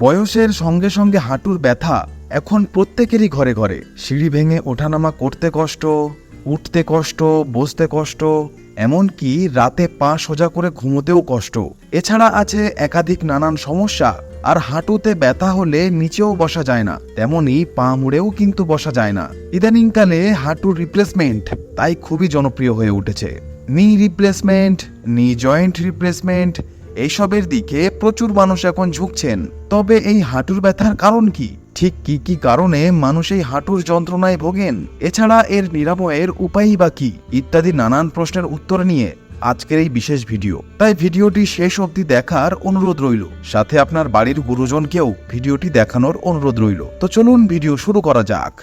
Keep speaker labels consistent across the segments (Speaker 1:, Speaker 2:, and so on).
Speaker 1: বয়সের সঙ্গে সঙ্গে হাঁটুর ব্যথা এখন প্রত্যেকেরই ঘরে ঘরে। সিঁড়ি ভেঙে ওঠানামা করতে কষ্ট, উঠতে কষ্ট, বসতে কষ্ট, এমনকি রাতে পা সোজা করে ঘুমোতেও কষ্ট। এছাড়া আছে একাধিক নানান সমস্যা, আর হাঁটুতে ব্যথা হলে নিচেও বসা যায় না, তেমনি পা মুড়েও কিন্তু বসা যায় না। ইদানিংকালে হাঁটুর রিপ্লেসমেন্ট তাই খুবই জনপ্রিয় হয়ে উঠেছে। নি রিপ্লেসমেন্ট নি জয়েন্ট রিপ্লেসমেন্ট এইসবের দিকে প্রচুর মানুষ এখন ঝুঁকছেন। তবে এই হাঁটুর ব্যথার কারণ কি? ঠিক কি কি কারণে মানুষ এই হাঁটুর যন্ত্রণায় ভোগেন? এছাড়া এর নিরাময়ের উপায়ই বা কি? ইত্যাদি নানান প্রশ্নের উত্তর নিয়ে আজকের এই বিশেষ ভিডিও। তাই ভিডিওটি শেষ অবধি দেখার অনুরোধ রইল। সাথে আপনার বাড়ির গুরুজনকেও ভিডিওটি দেখানোর অনুরোধ রইল। তো চলুন ভিডিও শুরু করা যাক।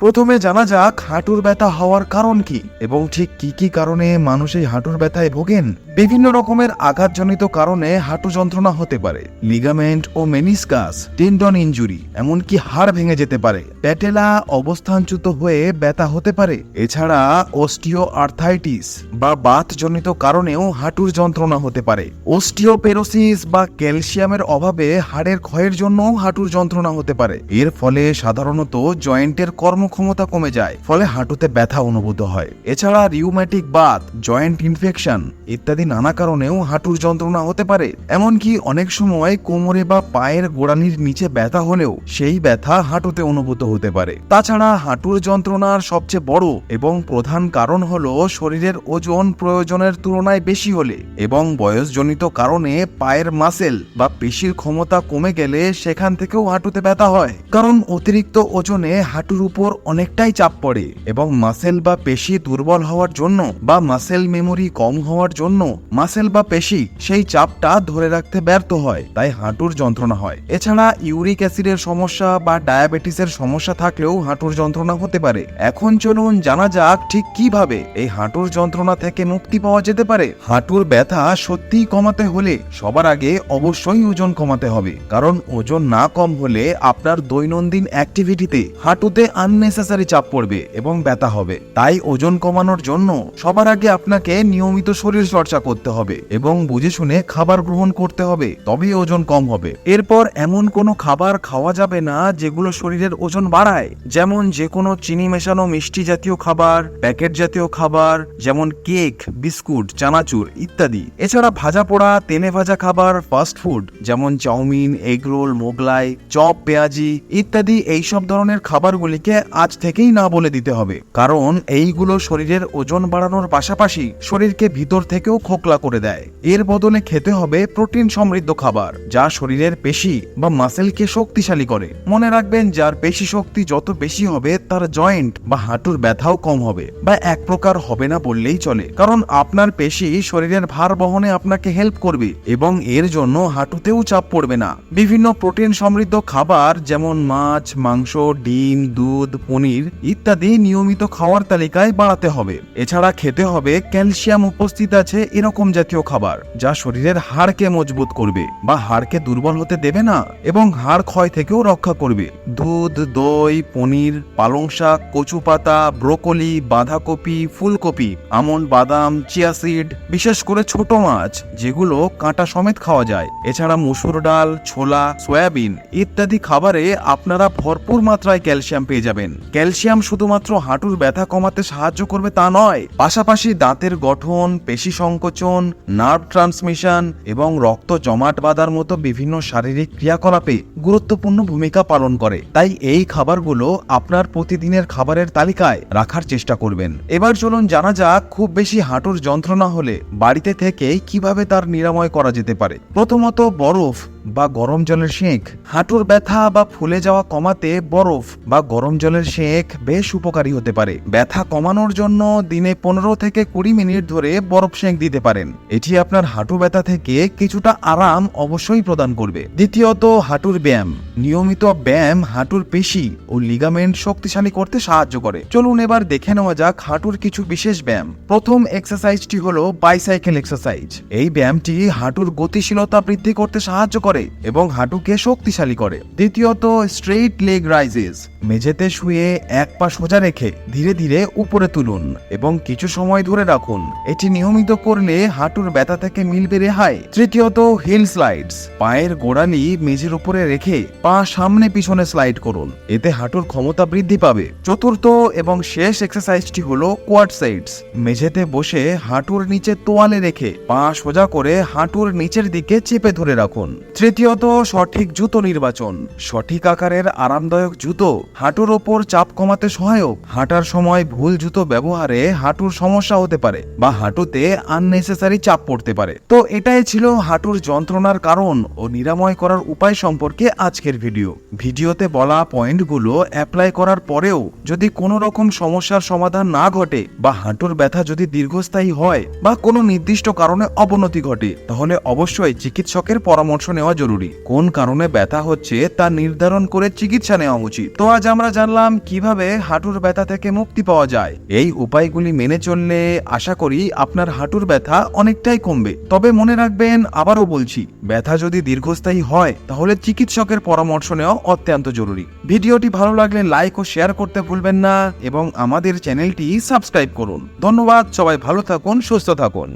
Speaker 1: প্রথমে জানা যাক হাঁটুর ব্যথা হওয়ার কারণ কি এবং ঠিক কি কি কারণে মানুষ এই হাঁটুর ব্যথায় ভোগেন। বিভিন্ন রকমের আঘাতজনিত কারণে হাঁটু যন্ত্রণা হতে পারে লিগামেন্ট ও মেনিসকাস টেন্ডন ইনজুরি এমনকি হাড় ভেঙে যেতে পারে। প্যাটেলা অবস্থানচ্যুত হয়ে ব্যথা হতে পারে। এছাড়া অস্টিও আর্থাইটিস বা বাতজনিত কারণেও হাঁটুর যন্ত্রণা হতে পারে। অস্টিওপেরোসিস বা ক্যালসিয়ামের অভাবে হাড়ের ক্ষয়ের জন্যও হাঁটুর যন্ত্রণা হতে পারে। এর ফলে সাধারণত জয়েন্টের কর্মক্ষমতা কমে যায়, ফলে হাঁটুতে ব্যথা অনুভূত হয়। এছাড়া রিউম্যাটিক বাত জয়েন্ট ইনফেকশন ইত্যাদি নানা কারণেও হাঁটুর যন্ত্রণা হতে পারে। এমনকি অনেক সময় কোমরে বা পায়ের গোড়ানির নিচে ব্যথা হলেও সেই ব্যথা হাঁটুতে অনুভূত হতে পারে। তাছাড়া হাঁটুর যন্ত্রণার সবচেয়ে বড় এবং প্রধান কারণ হল শরীরের ওজন প্রয়োজনের তুলনায় বেশি হলে এবং বয়সজনিত কারণে পায়ের মাসেল বা পেশির ক্ষমতা কমে গেলে সেখান থেকেও হাঁটুতে ব্যথা হয়। কারণ অতিরিক্ত ওজনে হাঁটুর উপর অনেকটাই চাপ পড়ে এবং মাসেল বা পেশি দুর্বল হওয়ার জন্য বা মাসেল মেমোরি কম হওয়ার জন্য মাসেল বা পেশি সেই চাপটা ধরে রাখতে ব্যর্থ হয়, তাই হাঁটুর যন্ত্রণা হয়। এছাড়া ইউরিক অ্যাসিডের সমস্যা বা ডায়াবেটিসের সমস্যা থাকলেও হাঁটুর যন্ত্রণা হতে পারে। এখন চলুন জানা যাক ঠিক কীভাবে এই হাঁটুর যন্ত্রণা থেকে মুক্তি পাওয়া যেতে পারে। হাঁটুর ব্যথা সত্যিই কমাতে হলে সবার আগে অবশ্যই ওজন কমাতে হবে, কারণ ওজন না কম হলে আপনার দৈনন্দিন অ্যাক্টিভিটিতে হাঁটুতে আননেসেসারি চাপ পড়বে এবং ব্যথা হবে। তাই ওজন কমানোর জন্য সবার আগে আপনাকে নিয়মিত শরীর চর্চা করতে হবে এবং বুঝে শুনে খাবার গ্রহণ করতে হবে, তবেই ওজন কম হবে। এরপর এমন কোনো খাবার খাওয়া যাবে না যেগুলো শরীরের ওজন বাড়ায়, যেমন যে কোনো চিনি মেশানো মিষ্টি জাতীয় খাবার, প্যাকেট জাতীয় খাবার, যেমন কেক, বিস্কুট, চানাচুর ইত্যাদি। এছাড়া ভাজা পোড়া, তেলে ভাজা খাবার ফাস্ট ফুড যেমন chowmein egg roll Mughlai, chop, পেঁয়াজি ইত্যাদি, এইসব ধরনের খাবারগুলিকে আজ থেকেই না বলে দিতে হবে। কারণ এইগুলো শরীরের ওজন বাড়ানোর পাশাপাশি শরীরকে ভিতর থেকেও খোকলা করে দেয়। এর বদলে খেতে হবে প্রোটিন সমৃদ্ধ খাবার, যা শরীরের পেশি বা মাসেলকে শক্তিশালী করে। মনে রাখবেন, যার পেশি শক্তি যত বেশি হবে, তার জয়েন্ট বা হাঁটুর ব্যথাও কম হবে বা এক প্রকার হবে না বললেই চলে। কারণ আপনার পেশি শরীরের ভার বহনে আপনাকে হেল্প করবে এবং এর জন্য হাঁটুতেও চাপ পড়বে না। বিভিন্ন প্রোটিন সমৃদ্ধ খাবার যেমন মাছ, মাংস, ডিম, দুধ, পনির ইত্যাদি নিয়মিত খাওয়ার তালিকায় বাড়াতে হবে। এছাড়া খেতে হবে ক্যালসিয়াম উপস্থিত আছে এরকম জাতীয় খাবার যা শরীরের হাড়কে মজবুত করবে বা হাড়কে দুর্বল হতে দেবে না এবং হাড় ক্ষয় থেকেও রক্ষা করবে? দুধ, দই, পনির, পালং শাক, কচু পাতা, ব্রোকলি, বাঁধাকপি, ফুলকপি আমন্ড বাদাম, চিয়া সিড, বিশেষ করে ছোট মাছ, যেগুলো কাঁটা সমেত খাওয়া যায়। এছাড়া মুসুর ডাল, ছোলা, সয়াবিন ইত্যাদি খাবারে আপনারা ভরপুর মাত্রায় ক্যালসিয়াম পেয়ে যাবেন। ক্যালসিয়াম শুধুমাত্র হাঁটুর ব্যথা কমাতে সাহায্য করবে তা নয়, পাশাপাশি দাঁতের গঠন, পেশি সংকোচন নার্ভ ট্রান্সমিশন এবং রক্ত জমাট বাঁধার মতো বিভিন্ন শারীরিক ক্রিয়াকলাপে গুরুত্বপূর্ণ ভূমিকা পালন করে। তাই এই খাবারগুলো আপনার প্রতিদিনের খাবারের তালিকায় রাখার চেষ্টা করবেন। এবার চলুন জানা যাক খুব বেশি হাঁটুর যন্ত্রণা হলে বাড়িতে থেকে কীভাবে তার নিরাময় করা যেতে পারে। প্রথমত বরফ বা গরম জলের সেঁক। হাঁটুর ব্যথা বা ফুলে যাওয়া কমাতে বরফ বা গরম জলের সেঁক বেশ উপকারী হতে পারে। ব্যথা কমানোর জন্য দিনে পনেরো থেকে কুড়ি মিনিট ধরে বরফ সেঁক দিতে পারেন। এটি আপনার হাঁটু ব্যথা থেকে কিছুটা আরাম অবশ্যই প্রদান করবে। দ্বিতীয়ত, হাঁটুর ব্যায়াম। নিয়মিত ব্যায়াম হাঁটুর পেশি ও লিগামেন্ট শক্তিশালী করতে সাহায্য করে। চলুন এবার দেখে নেওয়া যাক হাঁটুর কিছু বিশেষ ব্যায়াম। প্রথম এক্সারসাইজটি হলো বাইসাইকেল এক্সারসাইজ এই ব্যায়ামটি হাঁটুর গতিশীলতা বৃদ্ধি করতে সাহায্য করে। করে এবং হাঁটুকে শক্তিশালী করে। দ্বিতীয়ত স্ট্রেইট লেগ রাইজেস মেঝেতে শুয়ে এক পা সোজা রেখে ধীরে ধীরে উপরে তুলুন এবং কিছু সময় ধরে রাখুন। এটি নিয়মিত করলে হাঁটুর ব্যথা থেকে মিলবে রেহাই। তৃতীয়ত হিল স্লাইডস পায়ের গোড়ালি মেঝের উপরে রেখে পা সামনে পিছনে স্লাইড করুন। এতে হাঁটুর ক্ষমতা বৃদ্ধি পাবে। চতুর্থ এবং শেষ এক্সারসাইজটি হলো কোয়াড সাইডস মেঝেতে বসে হাঁটুর নিচে তোয়ালে রেখে পা সোজা করে হাঁটুর নিচের দিকে চেপে ধরে রাখুন। তৃতীয়ত সঠিক জুতো নির্বাচন। সঠিক আকারের আরামদায়ক জুতো, হাঁটুর ওপর চাপ কমাতে সহায়ক। হাঁটার সময় ভুল জুতো ব্যবহারে হাঁটুর সমস্যা হতে পারে বা হাঁটুতে আননেসেসারি চাপ পড়তে পারে। তো এটাই ছিল হাঁটুর যন্ত্রণার কারণ ও নিরাময় করার উপায় সম্পর্কে আজকের ভিডিও। ভিডিওতে বলা পয়েন্টগুলো অ্যাপ্লাই করার পরেও যদি কোনো রকম সমস্যার সমাধান না ঘটে বা হাঁটুর ব্যথা যদি দীর্ঘস্থায়ী হয় বা কোনো নির্দিষ্ট কারণে অবনতি ঘটে, তাহলে অবশ্যই চিকিৎসকের পরামর্শ নেওয়া জরুরি। কোন কারণে ব্যথা হচ্ছে তা নির্ধারণ করে চিকিৎসা নেওয়া উচিত। তো আজ আমরা জানলাম কীভাবে হাঁটুর ব্যথা থেকে মুক্তি পাওয়া যায়। এই উপায়গুলি মেনে চললে আশা করি আপনার হাঁটুর ব্যথা অনেকটাই কমবে। তবে মনে রাখবেন, আবারও বলছি, ব্যথা যদি দীর্ঘস্থায়ী হয়, তাহলে চিকিৎসকের পরামর্শ নেওয়া অত্যন্ত জরুরি। ভিডিওটি ভালো লাগলে লাইক ও শেয়ার করতে ভুলবেন না এবং আমাদের চ্যানেলটি সাবস্ক্রাইব করুন। ধন্যবাদ, সবাই ভালো থাকুন, সুস্থ থাকুন।